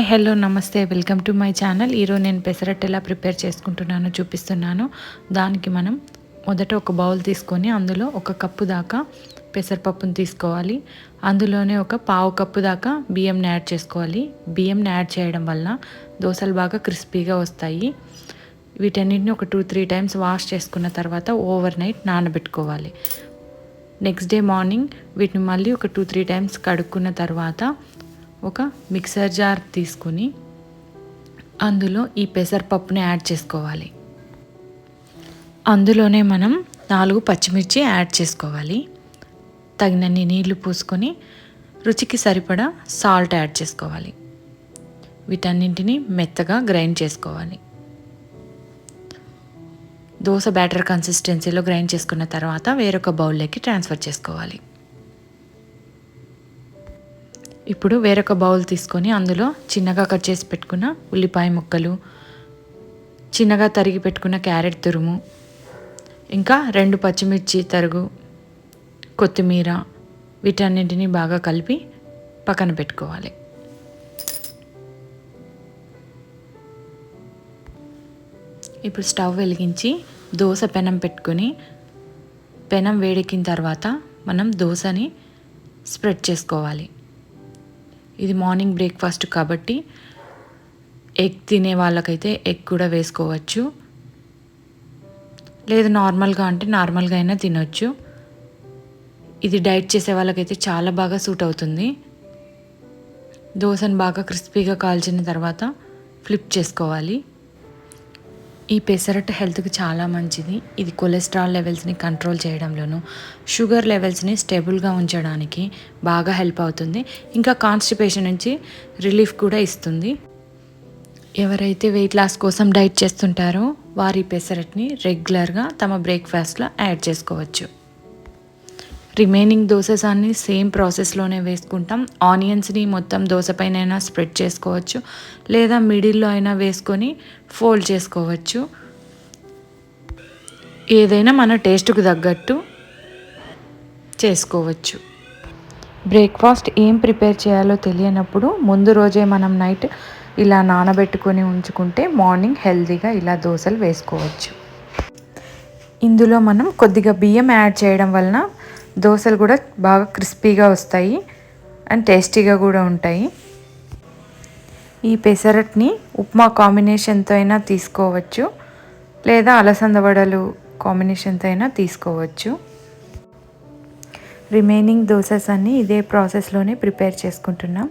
Hi hello నమస్తే welcome to my channel. ఈరోజు నేను పెసరట్టు ఎలా ప్రిపేర్ చేసుకుంటున్నానో చూపిస్తున్నాను. దానికి మనం మొదట ఒక బౌల్ తీసుకొని అందులో ఒక కప్పు దాకా పెసరపప్పును తీసుకోవాలి. అందులోనే ఒక పావు కప్పు దాకా బియ్యంని యాడ్ చేసుకోవాలి. బియ్యంని యాడ్ చేయడం వల్ల దోశలు బాగా క్రిస్పీగా వస్తాయి. వీటన్నిటిని ఒక టూ త్రీ టైమ్స్ వాష్ చేసుకున్న తర్వాత ఓవర్ నైట్ నానబెట్టుకోవాలి. నెక్స్ట్ డే మార్నింగ్ వీటిని మళ్ళీ ఒక టూ త్రీ టైమ్స్ కడుక్కున్న తర్వాత ఒక మిక్సర్ జార్ తీసుకుని అందులో ఈ పెసరపప్పుని యాడ్ చేసుకోవాలి. అందులోనే మనం నాలుగు పచ్చిమిర్చి యాడ్ చేసుకోవాలి. తగినన్ని నీళ్ళు పూసుకొని రుచికి సరిపడా సాల్ట్ యాడ్ చేసుకోవాలి. వీటన్నింటిని మెత్తగా గ్రైండ్ చేసుకోవాలి. దోశ బ్యాటర్ కన్సిస్టెన్సీలో గ్రైండ్ చేసుకున్న తర్వాత వేరొక బౌల్లోకి ట్రాన్స్ఫర్ చేసుకోవాలి. ఇప్పుడు వేరొక బౌల్ తీసుకొని అందులో చిన్నగా కట్ చేసి పెట్టుకున్న ఉల్లిపాయ ముక్కలు చిన్నగా తరిగి పెట్టుకున్న క్యారెట్ తురుము ఇంకా రెండు పచ్చిమిర్చి తరుగు కొత్తిమీర వీటన్నింటిని బాగా కలిపి పక్కన పెట్టుకోవాలి. ఇప్పుడు స్టవ్ వెలిగించి దోశ పెనం పెట్టుకొని పెనం వేడెక్కిన తర్వాత మనం దోశని స్ప్రెడ్ చేసుకోవాలి. ఇది మార్నింగ్ బ్రేక్ఫాస్ట్ కాబట్టి ఎగ్ తినే వాళ్ళకైతే ఎగ్ కూడా వేసుకోవచ్చు. లేదు నార్మల్గా అంటే నార్మల్గా అయినా తినొచ్చు. ఇది డైట్ చేసే వాళ్ళకైతే చాలా బాగా సూట్ అవుతుంది. దోశను బాగా క్రిస్పీగా కాల్చిన తర్వాత ఫ్లిప్ చేసుకోవాలి. ఈ పెసరట్టు హెల్త్కి చాలా మంచిది. ఇది కొలెస్ట్రాల్ లెవెల్స్ని కంట్రోల్ చేయడంలోనూ షుగర్ లెవెల్స్ని స్టేబుల్గా ఉంచడానికి బాగా హెల్ప్ అవుతుంది. ఇంకా కాన్స్టిపేషన్ నుంచి రిలీఫ్ కూడా ఇస్తుంది. ఎవరైతే వెయిట్ లాస్ కోసం డైట్ చేస్తుంటారో వారి పెసరట్ని రెగ్యులర్గా తమ బ్రేక్ఫాస్ట్లో యాడ్ చేసుకోవచ్చు. రిమైనింగ్ దోసెస్ అన్ని సేమ్ ప్రాసెస్లోనే వేసుకుంటాం. ఆనియన్స్ని మొత్తం దోశ పైన స్ప్రెడ్ చేసుకోవచ్చు. లేదా మిడిల్లో అయినా వేసుకొని ఫోల్డ్ చేసుకోవచ్చు. ఏదైనా మన టేస్ట్కు తగ్గట్టు చేసుకోవచ్చు. బ్రేక్ఫాస్ట్ ఏం ప్రిపేర్ చేయాలో తెలియనప్పుడు ముందు రోజే మనం నైట్ ఇలా నానబెట్టుకొని ఉంచుకుంటే మార్నింగ్ హెల్తీగా ఇలా దోశలు వేసుకోవచ్చు. ఇందులో మనం కొద్దిగా బియ్యం యాడ్ చేయడం వలన దోశలు కూడా బాగా క్రిస్పీగా వస్తాయి అండ్ టేస్టీగా కూడా ఉంటాయి. ఈ పెసరట్ని ఉప్మా కాంబినేషన్తో అయినా తీసుకోవచ్చు. లేదా అలసంద వడలు కాంబినేషన్తో అయినా తీసుకోవచ్చు. రిమైనింగ్ దోసెస్ అన్నీ ఇదే ప్రాసెస్లోనే ప్రిపేర్ చేసుకుంటున్నాం.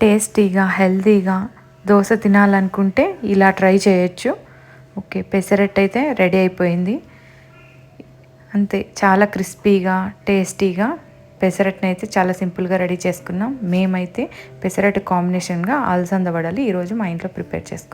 టేస్టీగా హెల్తీగా దోశ తినాలనుకుంటే ఇలా ట్రై చేయొచ్చు. ఓకే పెసరట్ అయితే రెడీ అయిపోయింది. అంతే చాలా క్రిస్పీగా టేస్టీగా పెసరట్ని అయితే చాలా సింపుల్గా రెడీ చేసుకున్నాం. మేమైతే పెసరట్ కాంబినేషన్గా అలసంద వడలు ఈరోజు మా ఇంట్లో ప్రిపేర్ చేసుకున్నాం.